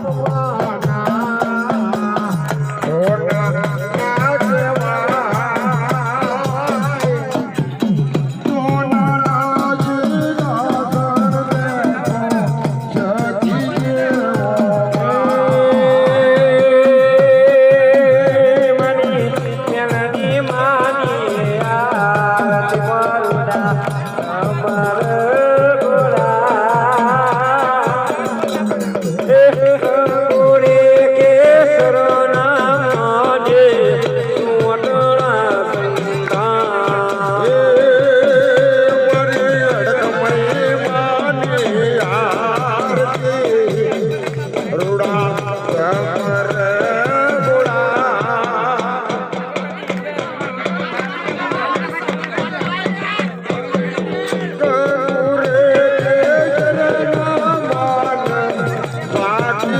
Oh,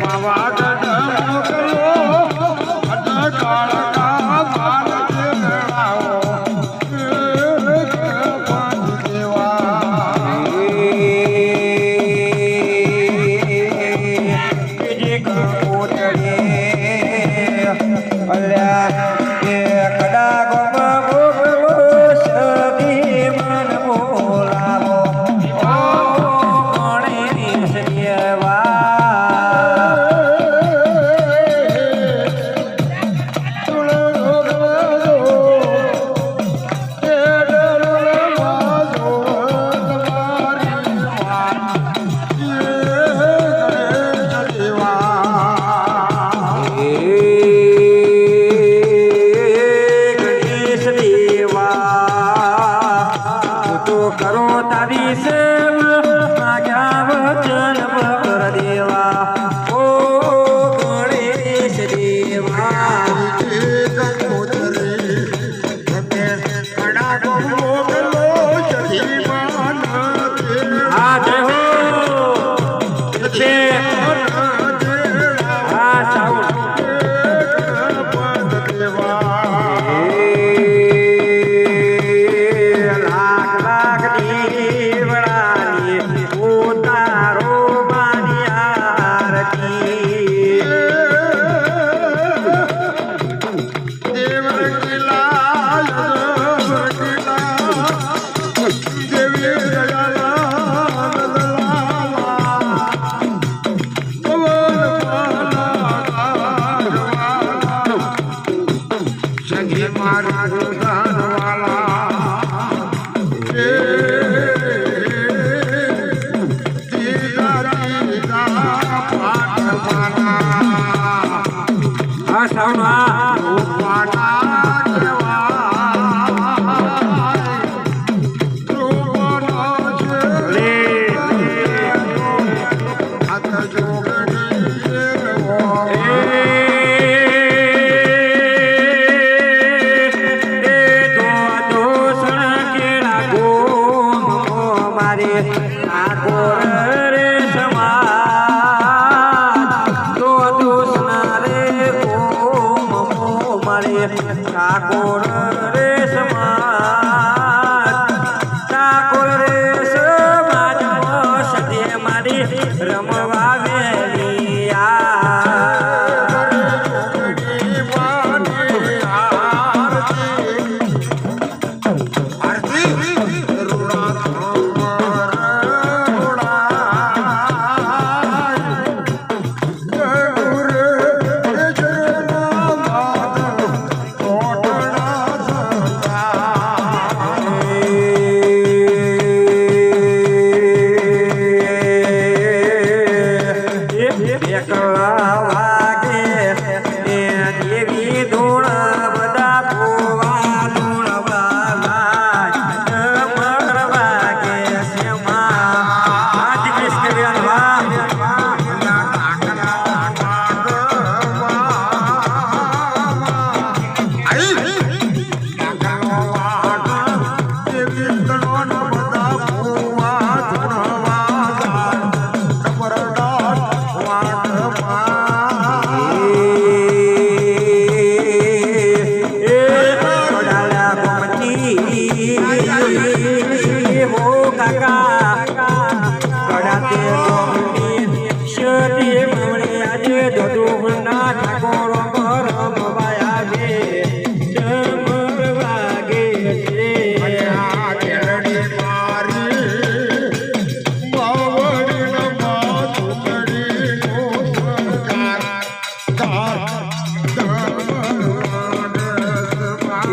পাওয়া যায় ಸೇವಾ આ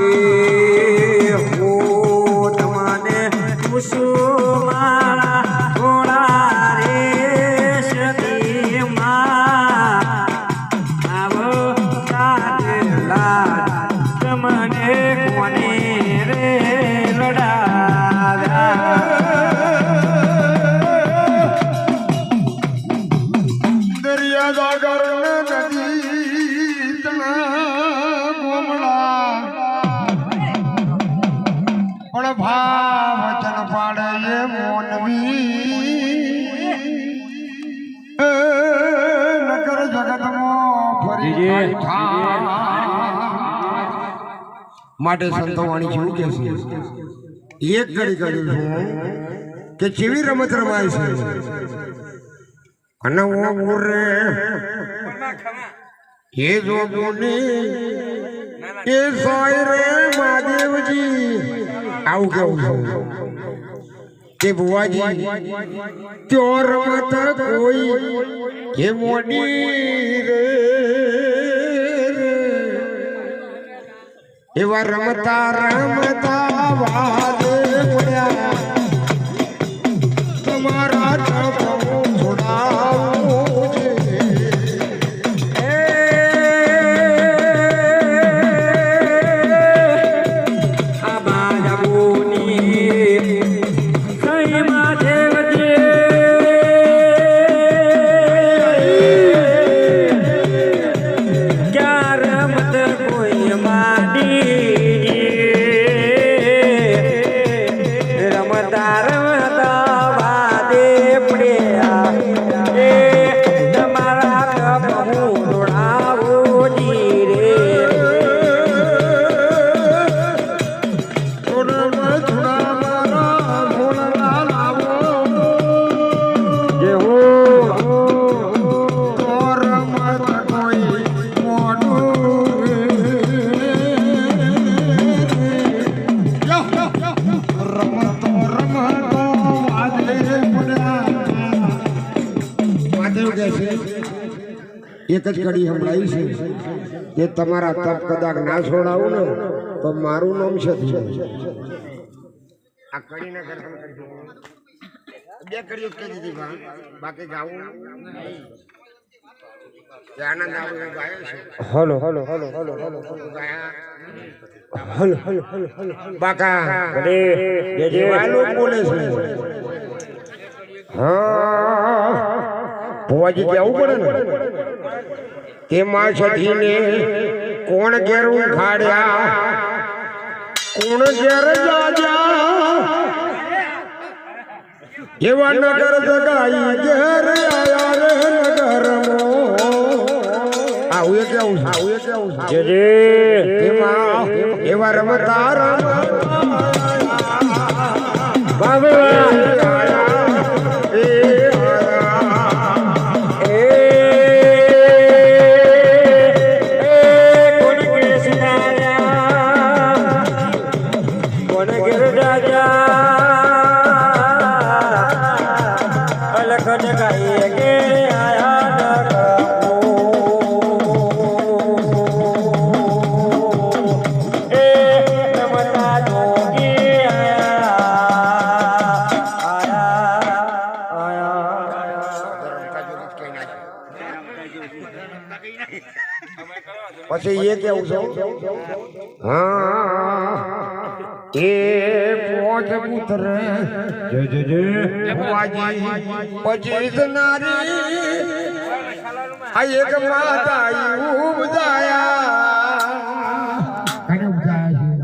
Hare માટે સંતોવાણી જેવું કે છે એક ઘડી કર્યું છે કે કેવી રમત રમાય છે. અને હું રે એ જો બોલી એ સોય રે મહાદેવજી. આવું કેવું છે? કે બુવાજી ત્યો રમત કોઈ એ મોડી રે. એવા રમતા રમતા વાદે એક જ કડી સંભળાઈ છે. કે તમારા તપ કદાચ ના છોડાવું ને તો મારું નામ છે આ કડીને દર્શન કરજો. બે કડીઓ કહી દીધી બાકી ગાવું આનંદ આવે ગાયો છે. Hello. Hello hello hello hello. Hello hello hello hello બાકા અરે બોલે છે. હા. ભવાજી કેવું પડે ને? તેમાં સધીને કોણ ઘેર ઉખાડ્યા કોણ ઘેર જાજા એવા નગર જગાઈ ઘેર આયા રે નગરમાં. આવું એ કેવું છે. આવું એ કેવું છે. જે તેમાં એવા રમતા રમતા. রেখে গাইয়ে પછી એ કેવું છે? હા. એ પોત પુત્ર. જય જય જય. પચીસ નારી. આ એક માતા ઉપજાયા